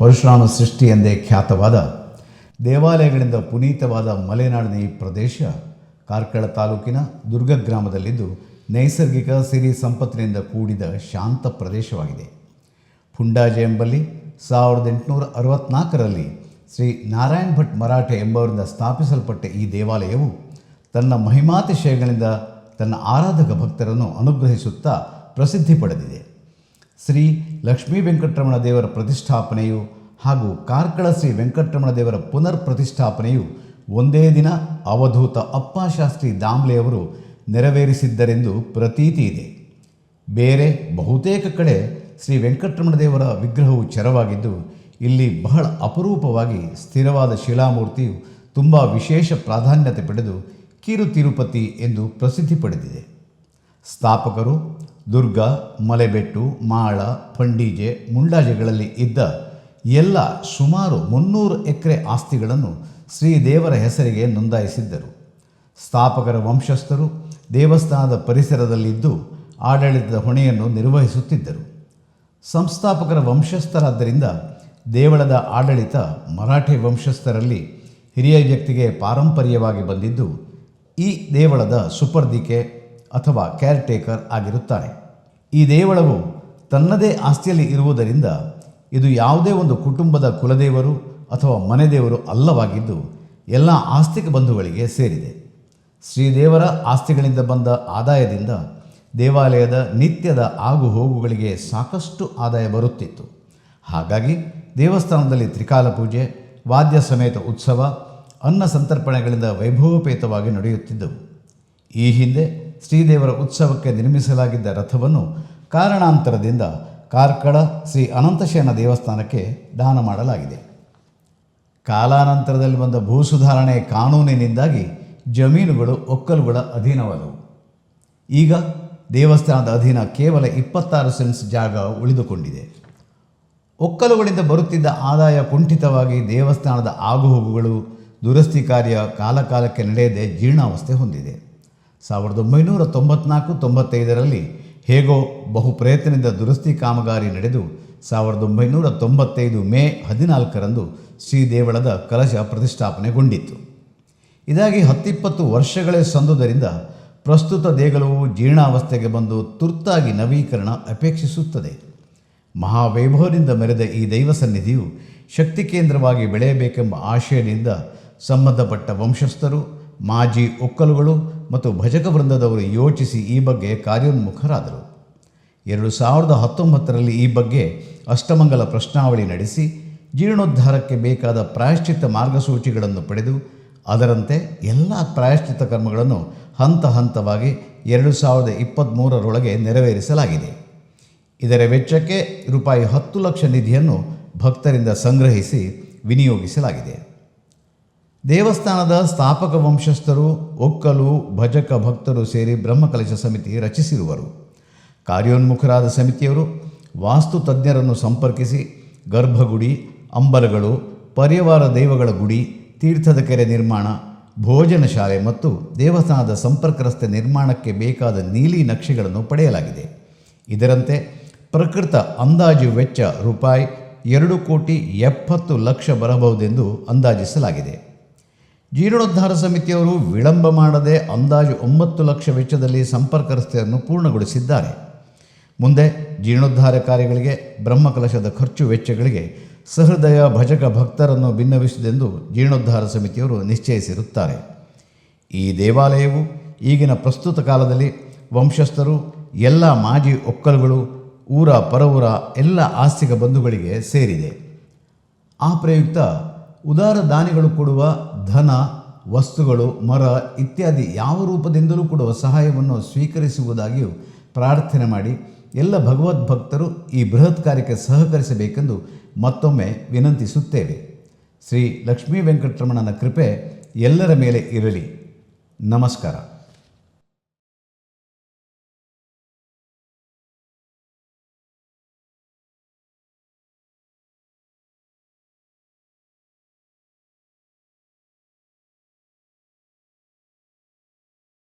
ಪರಶುರಾಮ ಸೃಷ್ಟಿ ಎಂದೇ ಖ್ಯಾತವಾದ ದೇವಾಲಯಗಳಿಂದ ಪುನೀತವಾದ ಮಲೆನಾಡಿನ ಈ ಪ್ರದೇಶ ಕಾರ್ಕಳ ತಾಲೂಕಿನ ದುರ್ಗ ಗ್ರಾಮದಲ್ಲಿದ್ದು ನೈಸರ್ಗಿಕ ಸಿರಿ ಸಂಪತ್ತಿನಿಂದ ಕೂಡಿದ ಶಾಂತ ಪ್ರದೇಶವಾಗಿದೆ. ಪುಂಡಾಜೆ ಎಂಬಲ್ಲಿ ಸಾವಿರದ ಎಂಟುನೂರ ಅರವತ್ನಾಲ್ಕರಲ್ಲಿ ಶ್ರೀ ನಾರಾಯಣ್ ಭಟ್ ಮರಾಠೆ ಎಂಬವರಿಂದ ಸ್ಥಾಪಿಸಲ್ಪಟ್ಟ ಈ ದೇವಾಲಯವು ತನ್ನ ಮಹಿಮಾತಿಶಯಗಳಿಂದ ತನ್ನ ಆರಾಧಕ ಭಕ್ತರನ್ನು ಅನುಗ್ರಹಿಸುತ್ತಾ ಪ್ರಸಿದ್ಧಿ ಪಡೆದಿದೆ. ಶ್ರೀ ಲಕ್ಷ್ಮೀ ವೆಂಕಟರಮಣ ದೇವರ ಪ್ರತಿಷ್ಠಾಪನೆಯು ಹಾಗೂ ಕಾರ್ಕಳ ಶ್ರೀ ವೆಂಕಟರಮಣ ದೇವರ ಪುನರ್ ಪ್ರತಿಷ್ಠಾಪನೆಯು ಒಂದೇ ದಿನ ಅವಧೂತ ಅಪ್ಪಾಶಾಸ್ತ್ರಿ ದಾಮ್ಲೆಯವರು ನೆರವೇರಿಸಿದ್ದರೆಂದು ಪ್ರತೀತಿ ಇದೆ. ಬೇರೆ ಬಹುತೇಕ ಕಡೆ ಶ್ರೀ ವೆಂಕಟರಮಣ ದೇವರ ವಿಗ್ರಹವು ಚರವಾಗಿದ್ದು, ಇಲ್ಲಿ ಬಹಳ ಅಪರೂಪವಾಗಿ ಸ್ಥಿರವಾದ ಶಿಲಾಮೂರ್ತಿಯು ತುಂಬ ವಿಶೇಷ ಪ್ರಾಧಾನ್ಯತೆ ಪಡೆದು ಕಿರು ತಿರುಪತಿ ಎಂದು ಪ್ರಸಿದ್ಧಿ ಪಡೆದಿದೆ. ಸ್ಥಾಪಕರು ದುರ್ಗ, ಮಲೆಬೆಟ್ಟು, ಮಾಳ, ಪಂಡಿಜೆ, ಮುಂಡಾಜೆಗಳಲ್ಲಿ ಇದ್ದ ಎಲ್ಲ ಸುಮಾರು ಮುನ್ನೂರು ಎಕರೆ ಆಸ್ತಿಗಳನ್ನು ಶ್ರೀದೇವರ ಹೆಸರಿಗೆ ನೋಂದಾಯಿಸಿದ್ದರು. ಸ್ಥಾಪಕರ ವಂಶಸ್ಥರು ದೇವಸ್ಥಾನದ ಪರಿಸರದಲ್ಲಿದ್ದು ಆಡಳಿತದ ಹೊಣೆಯನ್ನು ನಿರ್ವಹಿಸುತ್ತಿದ್ದರು. ಸಂಸ್ಥಾಪಕರ ವಂಶಸ್ಥರಾದ್ದರಿಂದ ದೇವಳದ ಆಡಳಿತ ಮರಾಠಿ ವಂಶಸ್ಥರಲ್ಲಿ ಹಿರಿಯ ವ್ಯಕ್ತಿಗೆ ಪಾರಂಪರ್ಯವಾಗಿ ಬಂದಿದ್ದು, ಈ ದೇವಳದ ಸುಪರ್ದಿಕೆ ಅಥವಾ ಕೇರ್ಟೇಕರ್ ಆಗಿರುತ್ತಾನೆ. ಈ ದೇವಳವು ತನ್ನದೇ ಆಸ್ತಿಯಲ್ಲಿ ಇರುವುದರಿಂದ ಇದು ಯಾವುದೇ ಒಂದು ಕುಟುಂಬದ ಕುಲದೇವರು ಅಥವಾ ಮನೆದೇವರು ಅಲ್ಲವಾಗಿದ್ದು ಎಲ್ಲ ಆಸ್ತಿಕ ಬಂಧುಗಳಿಗೆ ಸೇರಿದೆ. ಶ್ರೀದೇವರ ಆಸ್ತಿಗಳಿಂದ ಬಂದ ಆದಾಯದಿಂದ ದೇವಾಲಯದ ನಿತ್ಯದ ಆಗು ಹೋಗುಗಳಿಗೆ ಸಾಕಷ್ಟು ಆದಾಯ ಬರುತ್ತಿತ್ತು. ಹಾಗಾಗಿ ದೇವಸ್ಥಾನದಲ್ಲಿ ತ್ರಿಕಾಲ ಪೂಜೆ, ವಾದ್ಯ ಸಮೇತ ಉತ್ಸವ, ಅನ್ನ ಸಂತರ್ಪಣೆಗಳಿಂದ ವೈಭವೋಪೇತವಾಗಿ ನಡೆಯುತ್ತಿದ್ದವು. ಈ ಹಿಂದೆ ಶ್ರೀದೇವರ ಉತ್ಸವಕ್ಕೆ ನಿರ್ಮಿಸಲಾಗಿದ್ದ ರಥವನ್ನು ಕಾರಣಾಂತರದಿಂದ ಕಾರ್ಕಳ ಶ್ರೀ ಅನಂತಶಯನ ದೇವಸ್ಥಾನಕ್ಕೆ ದಾನ ಮಾಡಲಾಗಿದೆ. ಕಾಲಾನಂತರದಲ್ಲಿ ಬಂದ ಭೂ ಸುಧಾರಣೆ ಕಾನೂನಿನಿಂದಾಗಿ ಜಮೀನುಗಳು ಒಕ್ಕಲುಗಳ ಅಧೀನವಾದವು ಈಗ ದೇವಸ್ಥಾನದ ಅಧೀನ ಕೇವಲ ಇಪ್ಪತ್ತಾರು ಸೆನ್ಸ್ ಜಾಗ ಉಳಿದುಕೊಂಡಿದೆ. ಒಕ್ಕಲುಗಳಿಂದ ಬರುತ್ತಿದ್ದ ಆದಾಯ ಕುಂಠಿತವಾಗಿ ದೇವಸ್ಥಾನದ ಆಗುಹೋಗುಗಳು ದುರಸ್ತಿ ಕಾರ್ಯ ಕಾಲಕಾಲಕ್ಕೆ ನಡೆಯದೆ ಜೀರ್ಣಾವಸ್ಥೆ ಹೊಂದಿದೆ. ಸಾವಿರದ ಒಂಬೈನೂರ ತೊಂಬತ್ನಾಲ್ಕು ತೊಂಬತ್ತೈದರಲ್ಲಿ ಹೇಗೋ ಬಹು ಪ್ರಯತ್ನದಿಂದ ದುರಸ್ತಿ ಕಾಮಗಾರಿ ನಡೆದು ಸಾವಿರದ ಒಂಬೈನೂರ ತೊಂಬತ್ತೈದು ಮೇ ಹದಿನಾಲ್ಕರಂದು ಶ್ರೀದೇವಳದ ಕಲಶ ಪ್ರತಿಷ್ಠಾಪನೆಗೊಂಡಿತ್ತು. ಇದಾಗಿ ಹತ್ತಿಪ್ಪತ್ತು ವರ್ಷಗಳೇ ಸಂದುದರಿಂದ ಪ್ರಸ್ತುತ ದೇಗುಲವು ಜೀರ್ಣಾವಸ್ಥೆಗೆ ಬಂದು ತುರ್ತಾಗಿ ನವೀಕರಣ ಅಪೇಕ್ಷಿಸುತ್ತದೆ. ಮಹಾವೈಭವದಿಂದ ಮೆರೆದ ಈ ದೈವ ಸನ್ನಿಧಿಯು ಶಕ್ತಿ ಕೇಂದ್ರವಾಗಿ ಬೆಳೆಯಬೇಕೆಂಬ ಆಶಯದಿಂದ ಸಂಬಂಧಪಟ್ಟ ವಂಶಸ್ಥರು, ಮಾಜಿ ಒಕ್ಕಲುಗಳು ಮತ್ತು ಭಜಕ ವೃಂದದವರು ಯೋಚಿಸಿ ಈ ಬಗ್ಗೆ ಕಾರ್ಯೋನ್ಮುಖರಾದರು. ಎರಡು ಸಾವಿರದ ಹತ್ತೊಂಬತ್ತರಲ್ಲಿ ಈ ಬಗ್ಗೆ ಅಷ್ಟಮಂಗಲ ಪ್ರಶ್ನಾವಳಿ ನಡೆಸಿ, ಜೀರ್ಣೋದ್ಧಾರಕ್ಕೆ ಬೇಕಾದ ಪ್ರಾಯಶ್ಚಿತ್ತ ಮಾರ್ಗಸೂಚಿಗಳನ್ನು ಪಡೆದು, ಅದರಂತೆ ಎಲ್ಲ ಪ್ರಾಯಶ್ಚಿತ್ತ ಕರ್ಮಗಳನ್ನು ಹಂತ ಹಂತವಾಗಿ ಎರಡು ಸಾವಿರದ ಇಪ್ಪತ್ತ್ಮೂರರೊಳಗೆ ನೆರವೇರಿಸಲಾಗಿದೆ. ಇದರ ವೆಚ್ಚಕ್ಕೆ ರೂಪಾಯಿ ಹತ್ತು ಲಕ್ಷ ನಿಧಿಯನ್ನು ಭಕ್ತರಿಂದ ಸಂಗ್ರಹಿಸಿ ವಿನಿಯೋಗಿಸಲಾಗಿದೆ. ದೇವಸ್ಥಾನದ ಸ್ಥಾಪಕ ವಂಶಸ್ಥರು, ಒಕ್ಕಲು, ಭಜಕ ಭಕ್ತರು ಸೇರಿ ಬ್ರಹ್ಮಕಲಶ ಸಮಿತಿ ರಚಿಸಿರುವರು. ಕಾರ್ಯೋನ್ಮುಖರಾದ ಸಮಿತಿಯವರು ವಾಸ್ತು ತಜ್ಞರನ್ನು ಸಂಪರ್ಕಿಸಿ ಗರ್ಭಗುಡಿ, ಅಂಬಲಗಳು, ಪರಿವಾರ ದೈವಗಳ ಗುಡಿ, ತೀರ್ಥದ ಕೆರೆ ನಿರ್ಮಾಣ, ಭೋಜನ ಶಾಲೆ ಮತ್ತು ದೇವಸ್ಥಾನದ ಸಂಪರ್ಕ ರಸ್ತೆ ನಿರ್ಮಾಣಕ್ಕೆ ಬೇಕಾದ ನೀಲಿ ನಕ್ಷೆಗಳನ್ನು ಪಡೆಯಲಾಗಿದೆ. ಇದರಂತೆ ಪ್ರಕೃತ ಅಂದಾಜು ವೆಚ್ಚ ರೂಪಾಯಿ ಎರಡು ಕೋಟಿ ಎಪ್ಪತ್ತು ಲಕ್ಷ ಬರಬಹುದೆಂದು ಅಂದಾಜಿಸಲಾಗಿದೆ. ಜೀರ್ಣೋದ್ಧಾರ ಸಮಿತಿಯವರು ವಿಳಂಬ ಮಾಡದೆ ಅಂದಾಜು ಒಂಬತ್ತು ಲಕ್ಷ ವೆಚ್ಚದಲ್ಲಿ ಸಂಪರ್ಕ ರಸ್ತೆಯನ್ನು ಪೂರ್ಣಗೊಳಿಸಿದ್ದಾರೆ. ಮುಂದೆ ಜೀರ್ಣೋದ್ಧಾರ ಕಾರ್ಯಗಳಿಗೆ, ಬ್ರಹ್ಮಕಲಶದ ಖರ್ಚು ವೆಚ್ಚಗಳಿಗೆ ಸಹೃದಯ ಭಜಕ ಭಕ್ತರನ್ನು ಭಿನ್ನವಿಸಿದೆಂದು ಜೀರ್ಣೋದ್ಧಾರ ಸಮಿತಿಯವರು ನಿಶ್ಚಯಿಸಿರುತ್ತಾರೆ. ಈ ದೇವಾಲಯವು ಈಗಿನ ಪ್ರಸ್ತುತ ಕಾಲದಲ್ಲಿ ವಂಶಸ್ಥರು, ಎಲ್ಲ ಮಾಜಿ ಒಕ್ಕಲುಗಳು, ಊರ ಪರವೂರ ಎಲ್ಲ ಆಸ್ತಿಕ ಬಂಧುಗಳಿಗೆ ಸೇರಿದೆ. ಆ ಪ್ರಯುಕ್ತ ಉದಾರ ದಾನಿಗಳು ಕೊಡುವ ಧನ, ವಸ್ತುಗಳು, ಮರ ಇತ್ಯಾದಿ ಯಾವ ರೂಪದಿಂದಲೂ ಕೊಡುವ ಸಹಾಯವನ್ನು ಸ್ವೀಕರಿಸುವುದಾಗಿಯೂ ಪ್ರಾರ್ಥನೆ ಮಾಡಿ, ಎಲ್ಲ ಭಗವದ್ಭಕ್ತರು ಈ ಬೃಹತ್ ಕಾರ್ಯಕ್ಕೆ ಸಹಕರಿಸಬೇಕೆಂದು ಮತ್ತೊಮ್ಮೆ ವಿನಂತಿಸುತ್ತೇವೆ. ಶ್ರೀ ಲಕ್ಷ್ಮೀ ವೆಂಕಟರಮಣನ ಕೃಪೆ ಎಲ್ಲರ ಮೇಲೆ ಇರಲಿ. ನಮಸ್ಕಾರ.